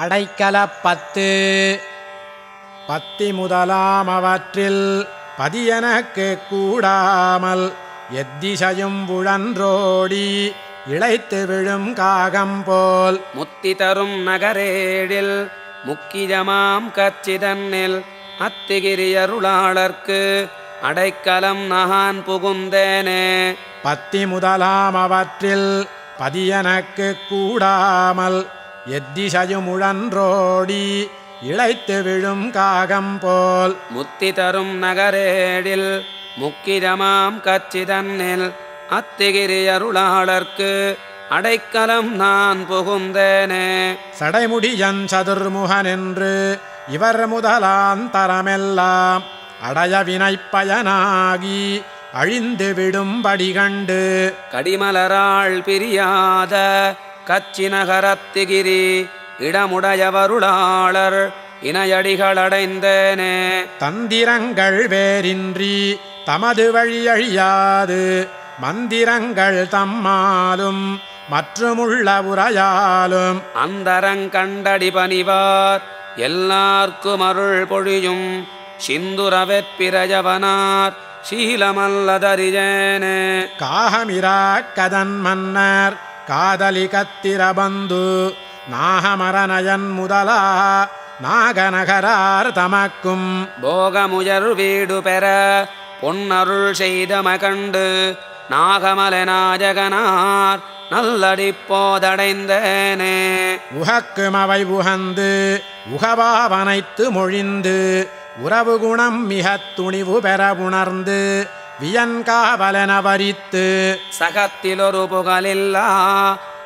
அடைக்கலப்பத்து. பத்தி முதலாம் அவற்றில் பதியனக்கு கூடாமல் எத்திசையும் புழன்றோடி இழைத்து விழும் காகம் போல் முத்தி தரும் நகரேடில் முக்கியமாம் கச்சிதன்னில் அத்திகிரியருளாளர்க்கு அடைக்கலம் நகான் புகுந்தேனே. பத்தி முதலாம் அவற்றில் பதியனக்கு கூடாமல் எத்திசையும் உழன்றோடி இழைத்து விழும் காகம் போல். முத்தி தரும் நகரேடில் முக்கியமாம் கச்சிதன்னில் அத்திகிரியருளாளர்க்கு அடைக்கலம் நான் புகுந்தேனே. சடைமுடியன் சதுர்முகன் என்று இவர் முதலாந்தரமெல்லாம் அடைய வினைப்பயனாகி அழிந்து விடும்படி கண்டு கடிமலராள் பிரியாத கச்சி நகரத்திகிரி இடமுடையவருளாளர் இணையடிகளடைந்தேனே தந்திரங்கள் வேறின்றி தமது வழி அழியாது. மந்திரங்கள் தம்மாலும் மற்றுமுள்ள உரையாலும். அந்தரங்கண்டடி பணிவார் எல்லார்க்கும் அருள் பொழியும் சிந்துரவெற்பிரஜவனார் சீலமல்லதறியேனே. காகமிரா கதன் மன்னர் காதலி கத்திரபந்து நாகமரநயன் முதலா நாகநகரார் தமக்கும். போகமுயர் வீடு பெற பொன்னருள் செய்த மகண்டு நாகமலநாயகனார் நல்லடிப்போதடைந்தேனே உகக்கும் அவை உகந்து உகவாவனைத்து மொழிந்து உறவு குணம் மிகத் துணிவு பெற உணர்ந்து வியன்காவலன வரித்து சகத்திலொரு புகழில்லா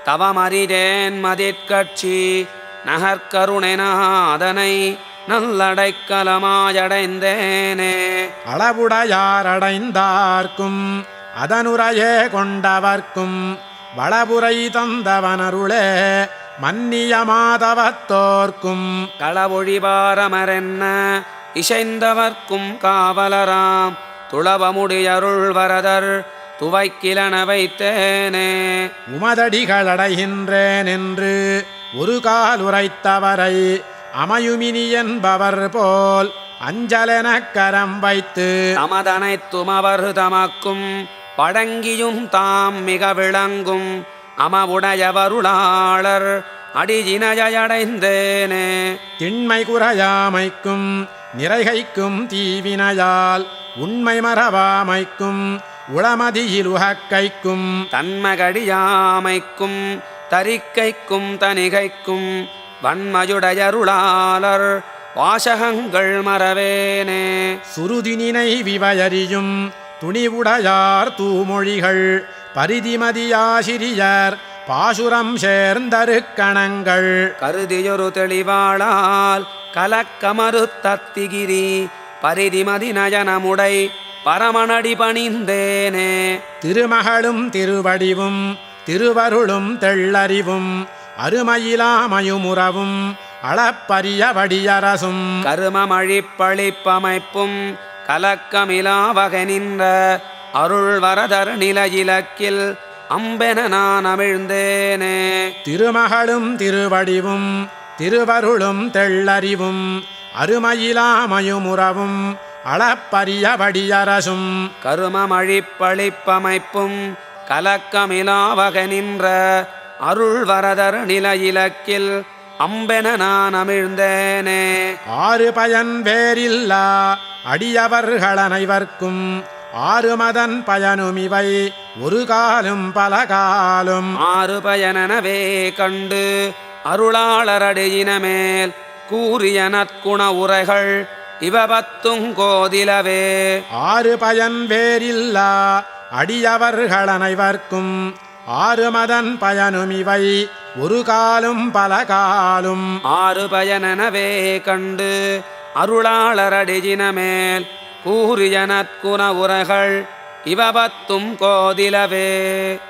தவமறிதேன் மதிற்கட்சி நகர்கருணெனாதனை நல்லடைக்கலமாயடைந்தேனே. அளவுடையாரடைந்தார்க்கும் அதனுரையே கொண்டவர்க்கும் வளபுரை தந்தவனருளே மன்னிய மாதவத்தோர்க்கும் களவொழிபாரமரென்ன இசைந்தவர்க்கும் காவலராம் துளவமுடியருள் வரதர் துவைக்கிலன வைத்தேனே. உமதடிகளடைகின்றேன் என்று ஒரு கால் உரைத்தவரை அமையுமினி என்பவர் போல் அஞ்சலெனக் கரம் வைத்து தமதனைத்தும் அவர் தமக்கும் பழங்கியும் தாம் மிக விளங்கும் அமவுடையவருளாளர் அடியினையடைந்தேனே. திண்மை குறையாமைக்கும் நிறைகைக்கும் தீவினையால் உண்மை மறவாமைக்கும் உளமதியில் உகக்கைக்கும் தன்மகடியாமைக்கும் தரிக்கைக்கும் தனிகைக்கும் வன்மயுடையருளாளர் வாசகங்கள் மறவேனே. சுருதினினை விவயறியும் துணிவுடையார் தூமொழிகள் பரிதிமதியாசிரியர் பாசுரம் சேர்ந்தருக்கணங்கள். கருதியொரு தெளிவாளால் கலக்கமறு தத்திகிரி பரிதிமதி நயனமுடை பரமனடி பணிந்தேனே. திருமகளும் திருவடிவும் திருவருளும் தெள்ளறிவும் அருமையிலாமயுமுறவும் அளப்பரிய வடியரசும். கருமமழிப்பழிப்பமைப்பும் கலக்கமிலா வகை நின்ற அருள் வரதர் நிலையிலக்கில் அம்பென நான் அமிழ்ந்தேனே. திருமகளும் திருவடிவும் திருவருளும் தெள்ளறிவும் அருமையிலாமயுமுறவும் அளப்பரிய வடியரசும் கருமமழிப்பழிப்பமைப்பும் கலக்கமிலா வகை நின்ற அருள் வரதர் நிலையிலக்கில் அம்பென நான் அமிழ்ந்தேனே. ஆறு பயன் வேறில்லா அடியவர்கள் அனைவர்க்கும் ஆறு மதன் பயனுமிவை ஒரு காலும் பல காலும். ஆறு பயனனவே கண்டு அருளாளரடியினமேல் கூறிய நற்குண உரைகள் இவபத்துங் கோதிலவே. ஆறு பயன் வேறில்லா அடியவர்கள் அனைவர்க்கும் ஆறு மதன் பயனுமிவை ஒரு காலும் பல காலும். ஆறு பயனனவே கண்டு அருளாளரடியினமேல் கூறிய நற்குண உரைகள் இவபத்தும் கோதிலவே.